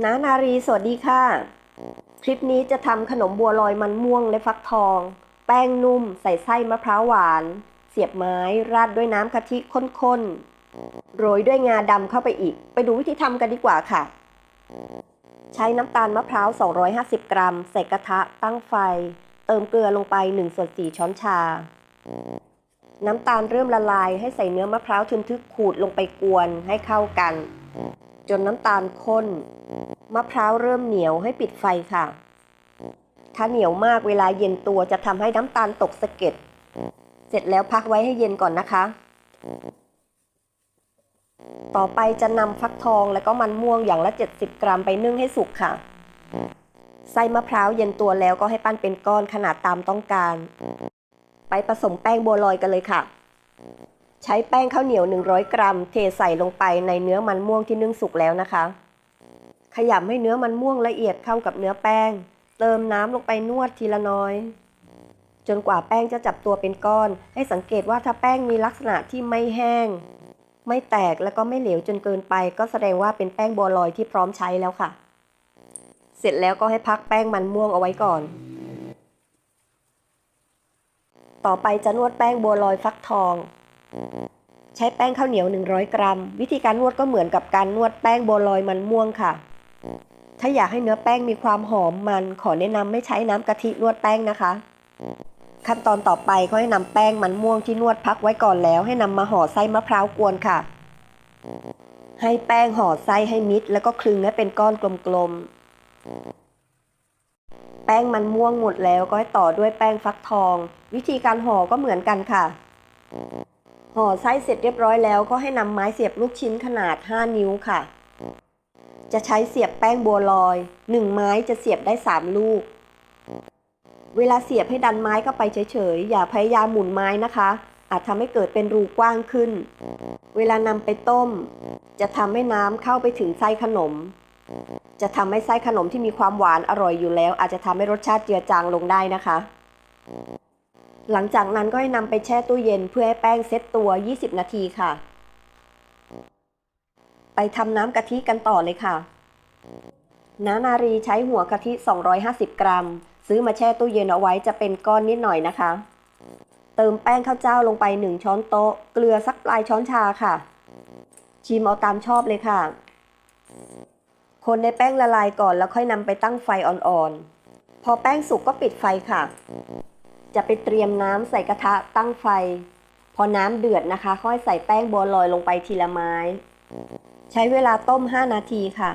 น้านารีสวัสดีค่ะ คลิปนี้จะทำขนมบัวลอยมันม่วงและฟักทอง แป้งนุ่มใส่ไส้มะพร้าวหวาน เสียบไม้ราดด้วยน้ำกะทิข้นๆ โรยด้วยงาดำเข้าไปอีก ไปดูวิธีทำกันดีกว่าค่ะ ใช้น้ำตาลมะพร้าว 250 กรัม ใส่กระทะตั้งไฟ เติมเกลือลงไป1ส่วน4ช้อนชา น้ำตาลเริ่มละลายให้ใส่เนื้อมะพร้าวทึนทึกขูดลงไปกวนให้เข้ากัน จนน้ำตาลข้น มะพร้าวเริ่มเหนียวให้ปิดไฟค่ะ ถ้าเหนียวมากเวลาเย็นตัวจะทำให้น้ำตาลตกสะเก็ด เสร็จแล้วพักไว้ให้เย็นก่อนนะคะ ต่อไปจะนำฟักทองและก็มันม่วงอย่างละ 70 กรัมไปนึ่งให้สุกค่ะ ไส้มะพร้าวเย็นตัวแล้วก็ให้ปั้นเป็นก้อนขนาดตามต้องการ ไปผสมแป้งบัวลอยกันเลยค่ะ ใช้แป้งข้าวเหนียว 100 กรัม เทใส่ลงไปในเนื้อมันม่วงที่นึ่งสุกแล้วนะคะ ขยำให้เนื้อมันม่วงละเอียดเข้ากับเนื้อแป้ง เติมน้ำลงไปนวดทีละน้อย จนกว่าแป้งจะจับตัวเป็นก้อน ให้สังเกตว่าถ้าแป้งมีลักษณะที่ไม่แห้ง ไม่แตกแล้วก็ไม่เหลวจนเกินไป ก็แสดงว่าเป็นแป้งบัวลอยที่พร้อมใช้แล้วค่ะ เสร็จแล้วก็ให้พักแป้งมันม่วงเอาไว้ก่อนต่อไปจะนวดแป้งบัวลอยฟักทอง ใช้แป้งข้าวเหนียว 100 กรัม วิธีการนวดก็เหมือนกับการนวดแป้งโบลอยมันม่วงค่ะ ถ้าอยากให้เนื้อแป้งมีความหอมมันขอแนะนำไม่ใช้น้ำกะทินวดแป้งนะคะ ขั้นตอนต่อไปก็ให้นำแป้งมันม่วงที่นวดพักไว้ก่อนแล้ว ให้นำมาห่อไส้มะพร้าวกวนค่ะ ให้แป้งห่อไส้ให้มิด แล้วก็คลึงให้เป็นก้อนกลมๆ แป้งมันม่วงหมดแล้วก็ให้ต่อด้วยแป้งฟักทอง วิธีการห่อก็เหมือนกันค่ะ ห่อไส้เสร็จเรียบร้อยแล้วก็ให้นำไม้เสียบลูกชิ้นขนาด 5 นิ้วค่ะ จะใช้เสียบแป้งบัวลอย 1 ไม้จะเสียบได้ 3 ลูก เวลาเสียบให้ดันไม้เข้าไปเฉยๆ อย่าพยายามหมุนไม้นะคะ อาจทำให้เกิดเป็นรูกว้างขึ้น เวลานำไปต้ม จะทำให้น้ำเข้าไปถึงไส้ขนม จะทำให้ไส้ขนมที่มีความหวานอร่อยอยู่แล้ว อาจจะทำให้รสชาติเจือจางลงได้นะคะ หลังจากนั้นก็ให้นำไปแช่ตู้เย็นเพื่อให้แป้งเซ็ตตัว 20 นาทีค่ะ ไปทำน้ำกะทิกันต่อเลยค่ะ น้านารีใช้หัวกะทิ 250 กรัม ซื้อมาแช่ตู้เย็นเอาไว้จะเป็นก้อนนิดหน่อยนะคะ เติมแป้งข้าวเจ้าลงไป 1 ช้อนโต๊ะ เกลือสักปลายช้อนชาค่ะ ชิมเอาตามชอบเลยค่ะ คนในแป้งละลายก่อนแล้วค่อยนำไปตั้งไฟอ่อนๆ พอแป้งสุกก็ปิดไฟค่ะ จะไปเตรียมน้ำใส่กระทะตั้งไฟ พอน้ำเดือดนะคะ ค่อยใส่แป้งบัวลอยลงไปทีละไม้ ใช้เวลาต้ม 5 นาทีค่ะ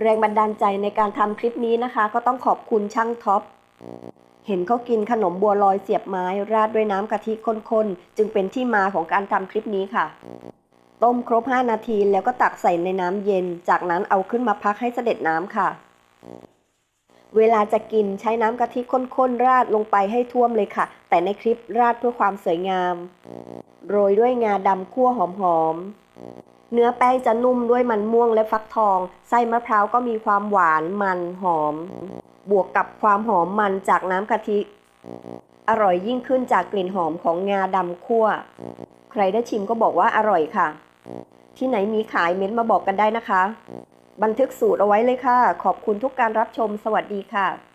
แรงบันดาลใจในการทำคลิปนี้นะคะ ก็ต้องขอบคุณช่างท็อป เห็นเขากินขนมบัวลอยเสียบไม้ ราดด้วยน้ำกะทิข้นๆ จึงเป็นที่มาของการทำคลิปนี้ค่ะ ต้มครบ 5 นาทีแล้วก็ตักใส่ในน้ำเย็น จากนั้นเอาขึ้นมาพักให้เสด็จน้ำค่ะ เวลาจะกินใช้น้ำกะทิข้นๆ ราดลงไปให้ท่วมเลยค่ะ แต่ในคลิปราดเพื่อความสวยงาม โรยด้วยงาดำคั่วหอมๆ เนื้อแป้งจะนุ่มด้วยมันม่วงและฟักทอง ไส้มะพร้าวก็มีความหวานมันหอม บวกกับความหอมมันจากน้ำกะทิ อร่อยยิ่งขึ้นจากกลิ่นหอมของงาดำคั่ว ใครได้ชิมก็บอกว่าอร่อยค่ะ ที่ไหนมีขายเม้นมาบอกกันได้นะคะ บันทึกสูตรเอาไว้เลยค่ะ ขอบคุณทุกการรับชม สวัสดีค่ะ